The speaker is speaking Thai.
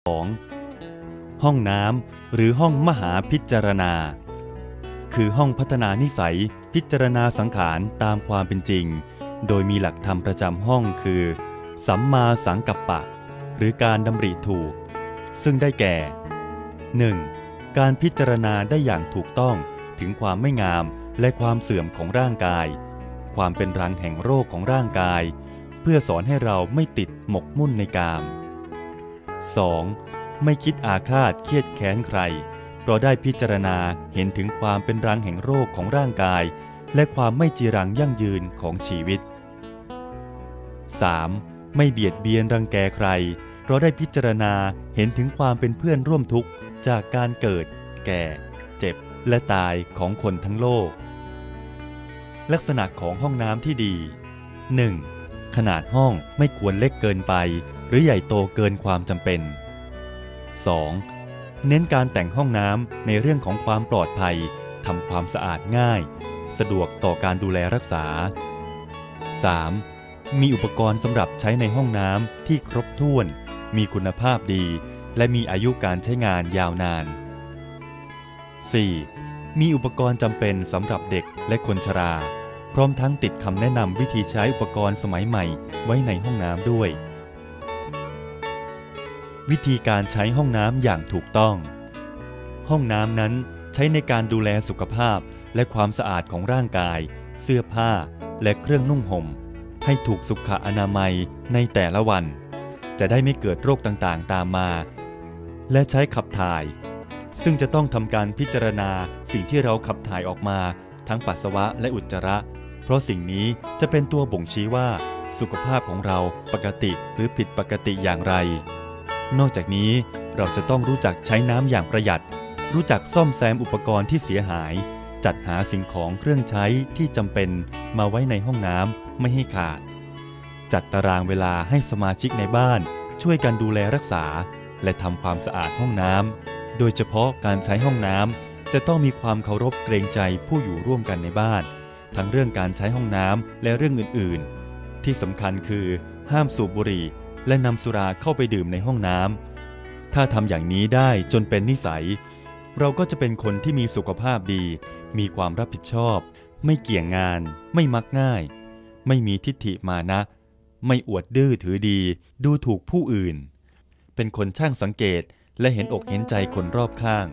2. ห้องน้ำหรือห้องมหาพิจารณา คือห้องพัฒนานิสัยพิจารณาสังขารตามความเป็นจริง โดยมีหลักธรรมประจำห้องคือ สัมมาสังกัปปะ หรือการดำริถูก ซึ่งได้แก่ 1. การพิจารณาได้อย่างถูกต้องถึงความไม่งามและความเสื่อมของร่างกาย ความเป็นรังแห่งโรคของร่างกาย เพื่อสอนให้เราไม่ติดหมกมุ่นในกาม 2. ไม่คิดอาฆาตเครียดแค้นใคร เพราะได้พิจารณาเห็นถึงความเป็นรังแห่งโรคของร่างกาย และความไม่จีรังยั่งยืนของชีวิต 3. ไม่เบียดเบียนรังแกใคร เพราะได้พิจารณาเห็นถึงความเป็นเพื่อนร่วมทุกข์จากการเกิด แก่ เจ็บ และตายของคนทั้งโลก ลักษณะของห้องน้ำที่ดี 1. ขนาดห้องไม่ควรเล็กเกินไป หรือใหญ่โตเกินความจำเป็น 2. เน้นการแต่งห้องน้ำในเรื่องของความปลอดภัยทำความสะอาดง่าย สะดวกต่อการดูแลรักษา 3. มีอุปกรณ์สำหรับใช้ในห้องน้ำที่ครบถ้วน มีคุณภาพดี และมีอายุการใช้งานยาวนาน 4. มีอุปกรณ์จำเป็นสำหรับเด็กและคนชรา พร้อมทั้งติดคำแนะนำวิธีใช้อุปกรณ์สมัยใหม่ไว้ในห้องน้ำด้วย วิธีการใช้ห้องน้ำอย่างถูกต้อง ห้องน้ำนั้นใช้ในการดูแลสุขภาพและความสะอาดของร่างกาย เสื้อผ้า และเครื่องนุ่งห่ม ให้ถูกสุขอนามัยในแต่ละวัน จะได้ไม่เกิดโรคต่างๆตามมา และใช้ขับถ่าย ซึ่งจะต้องทำการพิจารณาสิ่งที่เราขับถ่ายออกมา ทั้งปัสสาวะและอุจจาระ เพราะสิ่งนี้จะเป็นตัวบ่งชี้ว่า สุขภาพของเราปกติหรือผิดปกติอย่างไร นอกจากนี้เราจะต้องรู้จักใช้น้ำอย่างประหยัด รู้จักซ่อมแซมอุปกรณ์ที่เสียหาย จัดหาสิ่งของเครื่องใช้ที่จำเป็นมาไว้ในห้องน้ำไม่ให้ขาด จัดตารางเวลาให้สมาชิกในบ้าน ช่วยกันดูแลรักษา และทำความสะอาดห้องน้ำโดยเฉพาะการใช้ห้องน้ำจะต้องมีความเคารพเกรงใจผู้อยู่ร่วมกันในบ้าน ทั้งเรื่องการใช้ห้องน้ำและเรื่องอื่นๆ ที่สำคัญคือ ห้ามสูบบุหรี่ และนำสุราเข้าไปดื่มในห้องน้ำถ้าทำอย่างนี้ได้จนเป็นนิสัย เราก็จะเป็นคนที่มีสุขภาพดี มีความรับผิดชอบ ไม่เกี่ยงงาน ไม่มักง่าย ไม่มีทิฏฐิมานะ ไม่อวดดื้อถือดี ดูถูกผู้อื่น เป็นคนช่างสังเกตและเห็นอกเห็นใจคนรอบข้าง